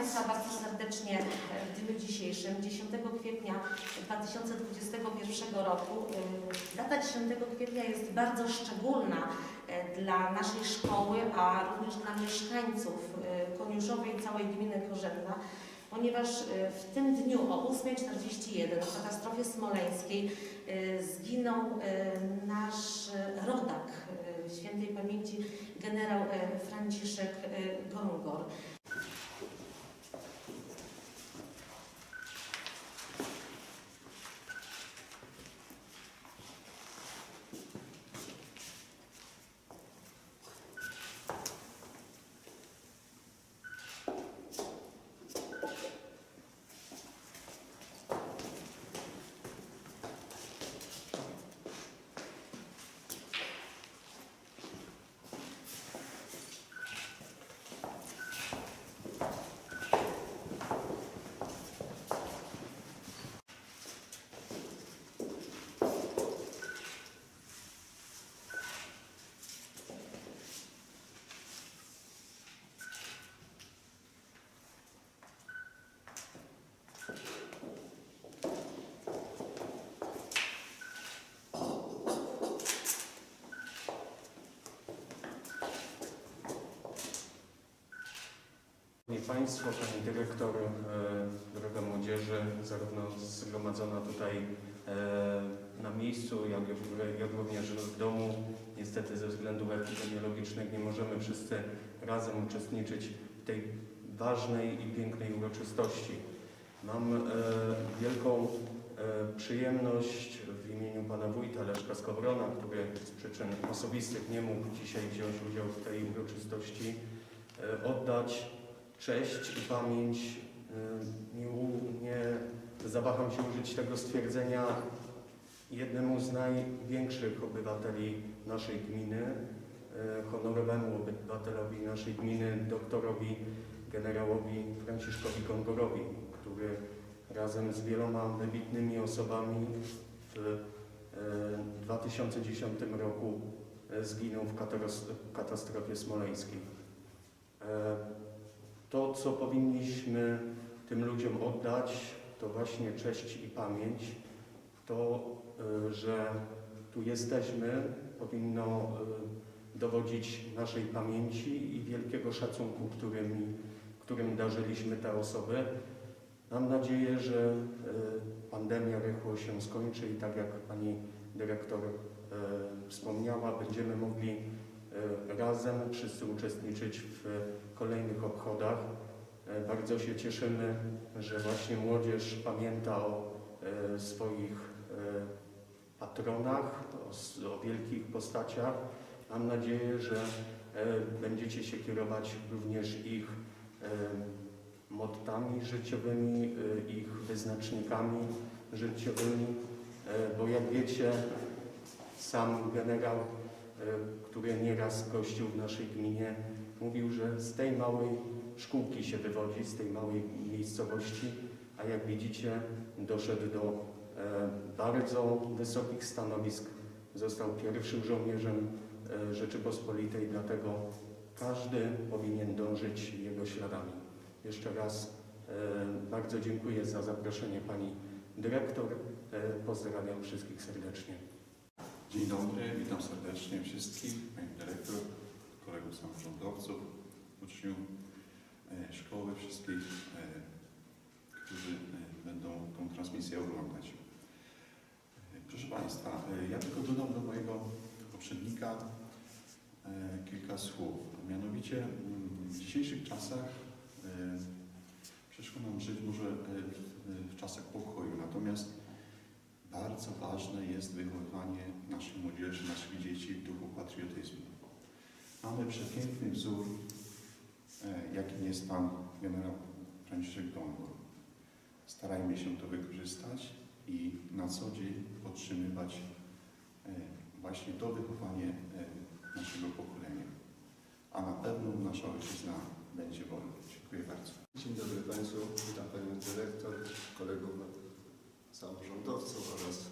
Państwa bardzo serdecznie w dniu dzisiejszym, 10 kwietnia 2021 roku. Y, Data 10 kwietnia jest bardzo szczególna y, dla naszej szkoły, a również dla mieszkańców Koniuszowej i całej gminy Korzęta, ponieważ w tym dniu o 8.41 w katastrofie smoleńskiej zginął nasz rodak świętej pamięci generał Franciszek Gongor. Państwo, Pani Dyrektor, e, droga młodzieży, zarówno zgromadzona tutaj e, na miejscu, jak, jak również w domu. Niestety ze względów epidemiologicznych nie możemy wszyscy razem uczestniczyć w tej ważnej i pięknej uroczystości. Mam e, wielką przyjemność w imieniu Pana Wójta Leszka Skowrona, który z przyczyn osobistych nie mógł dzisiaj wziąć udziału w tej uroczystości, oddać cześć i pamięć. y, Nie, zawaham się użyć tego stwierdzenia jednemu z największych obywateli naszej gminy, y, honorowemu obywatelowi naszej gminy, doktorowi generałowi Franciszkowi Gongorowi, który razem z wieloma wybitnymi osobami w y, 2010 roku y, zginął w katastrofie smoleńskiej. To, co powinniśmy tym ludziom oddać, to właśnie cześć i pamięć. To, y, że tu jesteśmy, powinno y, dowodzić naszej pamięci i wielkiego szacunku, którym, którym darzyliśmy te osoby. Mam nadzieję, że y, pandemia rychło się skończy i tak jak pani dyrektor wspomniała, będziemy mogli razem wszyscy uczestniczyć w kolejnych obchodach. E, Bardzo się cieszymy, że właśnie młodzież pamięta o e, swoich e, patronach, o, o wielkich postaciach. Mam nadzieję, że e, będziecie się kierować również ich e, mottami życiowymi, e, ich wyznacznikami życiowymi, e, bo jak wiecie, sam generał, e, który nieraz gościł w naszej gminie, mówił, że z tej małej szkółki się wywodzi, z tej małej miejscowości, a jak widzicie doszedł do e, bardzo wysokich stanowisk. Został pierwszym żołnierzem e, Rzeczypospolitej, dlatego każdy powinien dążyć jego śladami. Jeszcze raz e, bardzo dziękuję za zaproszenie Pani Dyrektor. Pozdrawiam wszystkich serdecznie. Dzień dobry, witam serdecznie wszystkich, Pani Dyrektor, kolegów samorządowców, uczniów e, szkoły, wszystkich, e, którzy e, będą tą transmisję oglądać. Proszę Państwa, ja tylko dodam do mojego poprzednika kilka słów. Mianowicie mm, w dzisiejszych czasach ciężko nam żyć może w czasach pokoju, natomiast bardzo ważne jest wychowywanie naszej młodzieży, naszych dzieci w duchu patriotyzmu. Mamy przepiękny wzór, e, jakim jest Pan generał Franciszek Gongor. Starajmy się to wykorzystać i na co dzień podtrzymywać e, właśnie to wychowanie e, naszego pokolenia. A na pewno nasza ojczyzna będzie wolna. Dziękuję bardzo. Dzień dobry Państwu, witam Panią Dyrektor, kolegów samorządowców oraz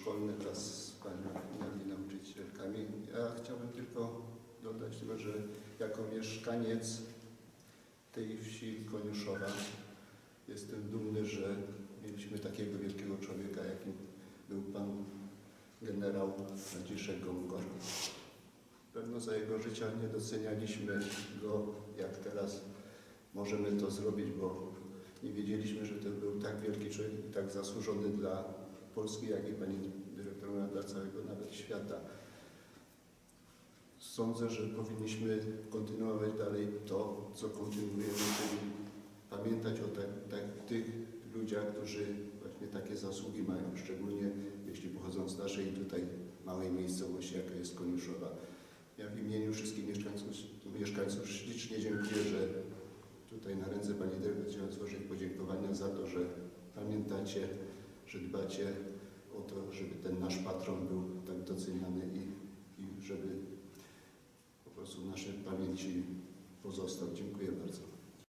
szkolny wraz z Paniami nauczycielkami. Ja chciałbym tylko dodać że jako mieszkaniec tej wsi Koniuszowa. Jestem dumny, że mieliśmy takiego wielkiego człowieka, jakim był pan generał Franciszek Gongor. Pewno za jego życia nie docenialiśmy go, jak teraz możemy to zrobić, bo nie wiedzieliśmy, że to był tak wielki człowiek i tak zasłużony dla Polski, jak i pani dyrektor mówiła, dla całego nawet świata. Sądzę, że powinniśmy kontynuować dalej to, co kontynuujemy, czyli pamiętać o tak, tak, tych ludziach, którzy właśnie takie zasługi mają, szczególnie jeśli pochodzą z naszej tutaj małej miejscowości, jaka jest Koniuszowa. Ja w imieniu wszystkich mieszkańców, mieszkańców ślicznie dziękuję, że tutaj na ręce Pani Dyrektor chciałem złożyć podziękowania za to, że pamiętacie, że dbacie o to, żeby ten nasz patron był tak doceniany i, i żeby po prostu w naszej pamięci pozostał. Dziękuję bardzo.